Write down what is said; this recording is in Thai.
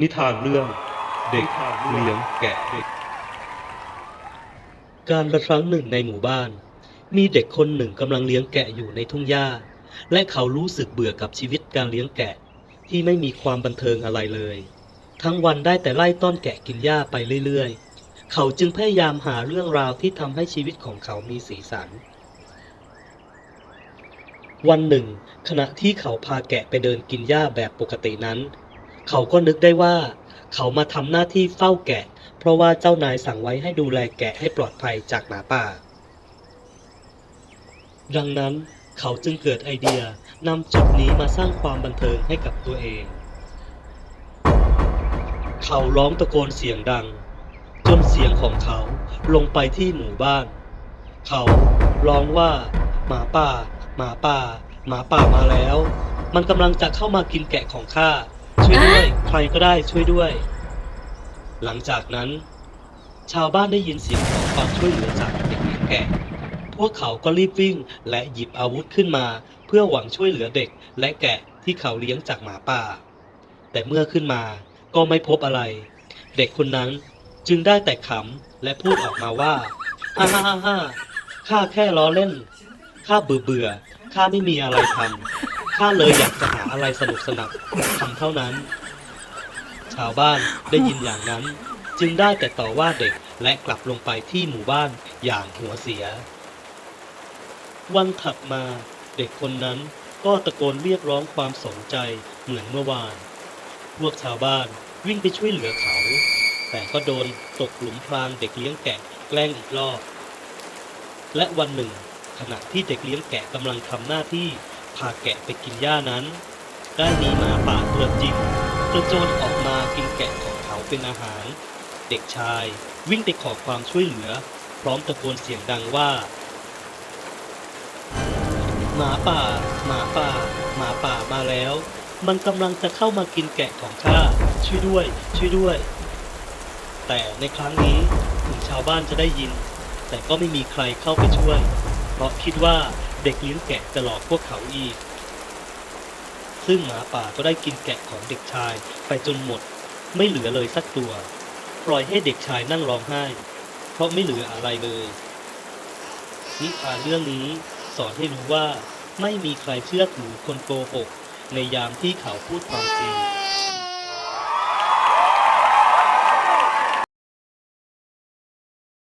นิทานเรื่อง เด็กเลี้ยงแกะการละครั้งหนึ่งในหมู่บ้าน มีเด็กคนหนึ่งกำลังเลี้ยงแกะอยู่ในทุ่งหญ้า และเขารู้สึกเบื่อกับชีวิตการเลี้ยงแกะ ที่ไม่มีความบันเทิงอะไรเลย ทั้งวันได้แต่ไล่ต้อนแกะกินหญ้าไปเรื่อยๆ เขาจึงพยายามหาเรื่องราวที่ทำให้ชีวิตของเขามีสีสัน วันหนึ่ง ขณะที่เขาพาแกะไปเดินกินหญ้าแบบปกตินั้น เขาก็นึกได้ว่า เขามาทำหน้าที่เฝ้าแกะ เพราะว่าเจ้านายสั่งไว้ให้ดูแลแกะให้ปลอดภัยจากหมาป่า ดังนั้นเขาจึงเกิดไอเดียนำจุดนี้มาสร้างความบันเทิงให้กับตัวเอง เขาร้องตะโกนเสียงดัง จนเสียงของเขาลงไปที่หมู่บ้าน เขาร้องว่า หมาป่า หมาป่า หมาป่ามาแล้ว มันกำลังจะเข้ามากินแกะของข้า ช่วยด้วย ใครก็ได้ช่วยด้วย หลังจากนั้น ชาวบ้านได้ยินเสียงขอความช่วยเหลือจากเด็กเลี้ยงแกะพวกเขาก็รีบวิ่งและหยิบอาวุธขึ้นมา เพื่อหวังช่วยเหลือเด็กและแกะที่เขาเลี้ยงจากหมาป่า แต่เมื่อขึ้นมาก็ไม่พบอะไร เด็กคนนั้นจึงได้แต่ขำและพูดออกมาว่าฮ่าฮ่าฮ่าฮ่าข้าแค่ล้อเล่น ข้าเบื่อเบื่อ ข้าไม่มีอะไรทำ ข้าเลยอยากจะหาอะไรสนุกสนักทำเท่านั้น ชาวบ้านได้ยินอย่างนั้น จึงได้แต่ต่อว่าเด็กและกลับลงไปที่หมู่บ้านอย่างหัวเสีย วันถัดมาเด็กคนนั้นก็ตะโกนเรียกร้องความสนใจเหมือนเมื่อวาน พวกชาวบ้านวิ่งไปช่วยเหลือเขา แต่ก็โดนตกหลุมพรางเด็กเลี้ยงแกะแกล้งอีกรอบ และวันหนึ่ง ขณะที่เด็กเลี้ยงแกะกำลังทำหน้าที่ พาแกะไปกินหญ้านั้น ได้มีหมาป่าตัวจริงกระโจนออกมากินแกะของเขาเป็นอาหาร เด็กชายวิ่งไปขอความช่วยเหลือ พร้อมตะโกนเสียงดังว่า หมาป่า หมาป่า หมาป่ามาแล้ว มันกำลังจะเข้ามากินแกะของข้าช่วยด้วย ช่วยด้วย แต่ในครั้งนี้ถึงชาวบ้านจะได้ยิน แต่ก็ไม่มีใครเข้าไปช่วย เพราะคิดว่า เด็กเลี้ยงแกะจะหลอกพวกเขาอีก ซึ่งหมาป่าก็ได้กินแกะของเด็กชายไปจนหมด ไม่เหลือเลยสักตัว ปล่อยให้เด็กชายนั่งร้องไห้ เพราะไม่เหลืออะไรเลย นิทานเรื่องนี้สอนให้รู้ว่าไม่มีใครเชื่อถือคนโกหกในยามที่เขาพูดความจริง